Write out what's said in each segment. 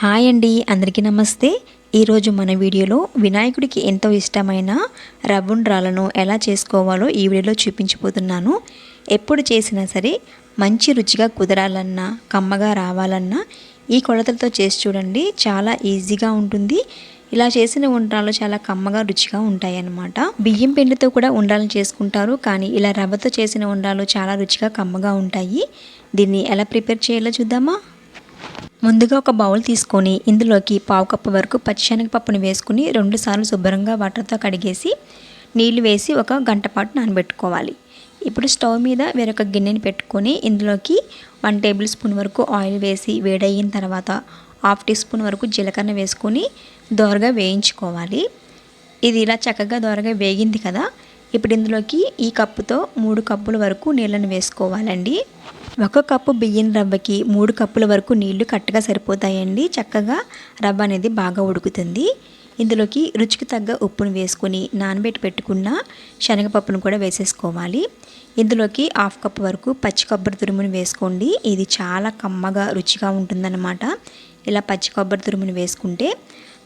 Hi అండి అందరికీ నమస్తే. ఈరోజు మన వీడియోలో వినాయకుడికి ఎంతో ఇష్టమైన రవ్వుండ్రాలను ఎలా చేసుకోవాలో ఈ వీడియోలో చూపించిపోతున్నాను ఎప్పుడు చేసినా సరే మంచి రుచిగా కుదరాలన్నా కమ్మగా రావాలన్నా ఈ కొలతలతో చేసి చూడండి చాలా ఈజీగా ఉంటుంది. ఇలా చేసిన ఉండ్రాలు చాలా కమ్మగా రుచిగా ఉంటాయి అన్నమాట బియ్యం పిండితో కూడా ఉండాలని చేసుకుంటారు కానీ ఇలా రవ్వతో చేసిన ఉండ్రాలు చాలా రుచిగా కమ్మగా ఉంటాయి. దీన్ని ఎలా ప్రిపేర్ చేయాలో చూద్దామా? ముందుగా ఒక బౌల్ తీసుకొని ఇందులోకి పావు కప్పు వరకు పచ్చిశనగపప్పును వేసుకుని రెండుసార్లు శుభ్రంగా వాటర్తో కడిగేసి నీళ్ళు వేసి ఒక గంట పాటు నానబెట్టుకోవాలి. ఇప్పుడు స్టవ్ మీద వేరొక గిన్నెని పెట్టుకొని ఇందులోకి వన్ టేబుల్ స్పూన్ వరకు ఆయిల్ వేసి వేడయిన తర్వాత హాఫ్ టీ స్పూన్ వరకు జీలకర్ర వేసుకొని దోరగా వేయించుకోవాలి. ఇది ఇలా చక్కగా దోరగా వేగింది కదా. ఇప్పుడు ఇందులోకి ఈ కప్పుతో మూడు కప్పుల వరకు నీళ్ళను వేసుకోవాలండి. ఒక కప్పు బియ్యం రవ్వకి మూడు కప్పుల వరకు నీళ్ళు కట్టగా సరిపోతాయండి. చక్కగా రవ్వ అనేది బాగా ఉడుకుతుంది. ఇందులోకి రుచికి తగ్గ ఉప్పును వేసుకొని నానబెట్టి పెట్టుకున్న శనగపప్పును కూడా వేసేసుకోవాలి. ఇందులోకి హాఫ్ కప్ వరకు పచ్చి కొబ్బరి తురుమును వేసుకోండి. ఇది చాలా కమ్మగా రుచిగా ఉంటుందన్నమాట. ఇలా పచ్చి కొబ్బరి తురుమును వేసుకుంటే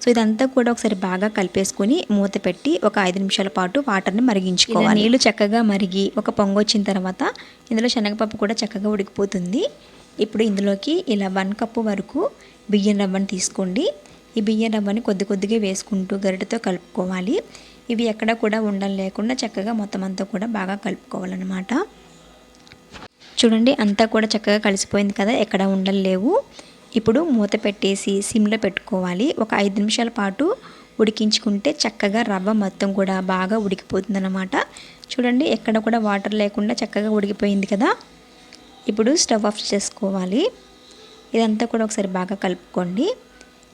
సో ఇదంతా కూడా ఒకసారి బాగా కలిపేసుకొని మూత పెట్టి ఒక ఐదు నిమిషాల పాటు వాటర్ని మరిగించుకోవాలి. నీళ్ళు చక్కగా మరిగి ఒక పొంగు వచ్చిన తర్వాత ఇందులో శనగపప్పు కూడా చక్కగా ఉడికిపోతుంది. ఇప్పుడు ఇందులోకి ఇలా వన్ కప్పు వరకు బియ్యం రవ్వని తీసుకోండి. ఈ బియ్యం రవ్వని కొద్ది కొద్దిగా వేసుకుంటూ గరిటతో కలుపుకోవాలి. ఇవి ఎక్కడ కూడా ఉండలు లేకుండా చక్కగా మొత్తం అంతా కూడా బాగా కలుపుకోవాలన్నమాట. చూడండి అంతా కూడా చక్కగా కలిసిపోయింది కదా ఎక్కడ ఉండలు లేవు. ఇప్పుడు మూత పెట్టేసి సిమ్లో పెట్టుకోవాలి. ఒక ఐదు నిమిషాల పాటు ఉడికించుకుంటే చక్కగా రవ్వ మొత్తం కూడా బాగా ఉడికిపోతుందన్నమాట. చూడండి ఎక్కడ కూడా వాటర్ లేకుండా చక్కగా ఉడికిపోయింది కదా. ఇప్పుడు స్టవ్ ఆఫ్ చేసుకోవాలి. ఇదంతా కూడా ఒకసారి బాగా కలుపుకోండి.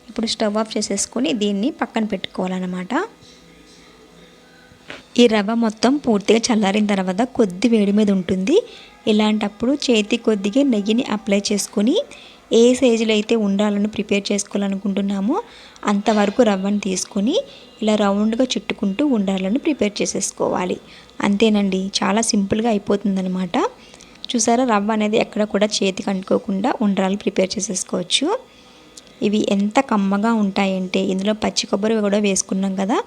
ఇప్పుడు స్టవ్ ఆఫ్ చేసేసుకొని దీన్ని పక్కన పెట్టుకోవాలన్నమాట. ఈ రవ్వ మొత్తం పూర్తిగా చల్లారిన తర్వాత కొద్ది వేడి మీద ఉంటుంది. ఇలాంటప్పుడు చేతి కొద్దిగా నెయ్యిని అప్లై చేసుకొని ఏ సైజులో అయితే ఉండాలని ప్రిపేర్ చేసుకోవాలనుకుంటున్నామో అంతవరకు రవ్వను తీసుకొని ఇలా రౌండ్గా చుట్టుకుంటూ ఉండాలని ప్రిపేర్ చేసేసుకోవాలి. అంతేనండి. చాలా సింపుల్గా అయిపోతుందనమాట చూసారా? రవ్వ అనేది ఎక్కడ కూడా చేతికి అంటుకోకుండా ఉండ్రాలు ప్రిపేర్ చేసేసుకోవచ్చు. ఇవి ఎంత కమ్మగా ఉంటాయంటే ఇందులో పచ్చి కొబ్బరి కూడా వేసుకున్నాం కదా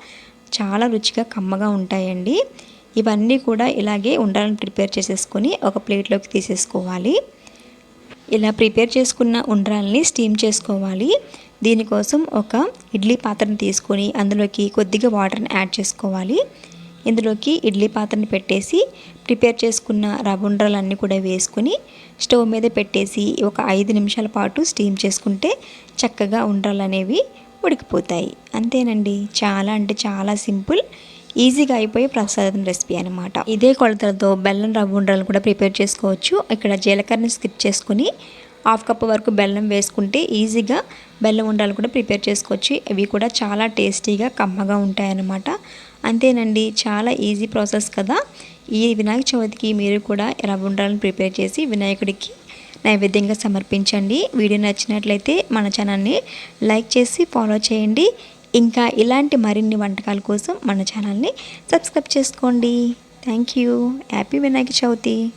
చాలా రుచిగా కమ్మగా ఉంటాయండి. ఇవన్నీ కూడా ఇలాగే ఉండాలని ప్రిపేర్ చేసేసుకొని ఒక ప్లేట్లోకి తీసేసుకోవాలి. ఇలా ప్రిపేర్ చేసుకున్న ఉండ్రాలని స్టీమ్ చేసుకోవాలి. దీనికోసం ఒక ఇడ్లీ పాత్రను తీసుకొని అందులోకి కొద్దిగా వాటర్ని యాడ్ చేసుకోవాలి. ఇందులోకి ఇడ్లీ పాత్రని పెట్టేసి ప్రిపేర్ చేసుకున్న రవ్వండ్రాలన్నీ కూడా వేసుకొని స్టవ్ మీద పెట్టేసి ఒక ఐదు నిమిషాల పాటు స్టీమ్ చేసుకుంటే చక్కగా ఉండ్రాలు అనేవి ఉడికిపోతాయి. అంతేనండి. చాలా అంటే చాలా సింపుల్. ఈజీగా అయిపోయే ప్రసాదం రెసిపీ అనమాట ఇదే కొలతలతో బెల్లం రవ్వ ఉండలు కూడా ప్రిపేర్ చేసుకోవచ్చు. ఇక్కడ జీలకర్రని స్కిప్ చేసుకుని హాఫ్ కప్ వరకు బెల్లం వేసుకుంటే ఈజీగా బెల్లం ఉండాలు కూడా ప్రిపేర్ చేసుకోవచ్చు. ఇవి కూడా చాలా టేస్టీగా కమ్మగా ఉంటాయన్నమాట. అంతేనండి చాలా ఈజీ ప్రాసెస్ కదా. ఈ వినాయక చవితికి మీరు కూడా రవ్వ ఉండాలను ప్రిపేర్ చేసి వినాయకుడికి నైవేద్యంగా సమర్పించండి. వీడియో నచ్చినట్లయితే మన ఛానల్ని లైక్ చేసి ఫాలో చేయండి. ఇంకా ఇలాంటి మరిన్ని వంటకాల కోసం మన ఛానల్ని సబ్స్క్రైబ్ చేసుకోండి. Thank you. Happy Vinayaka Chavithi.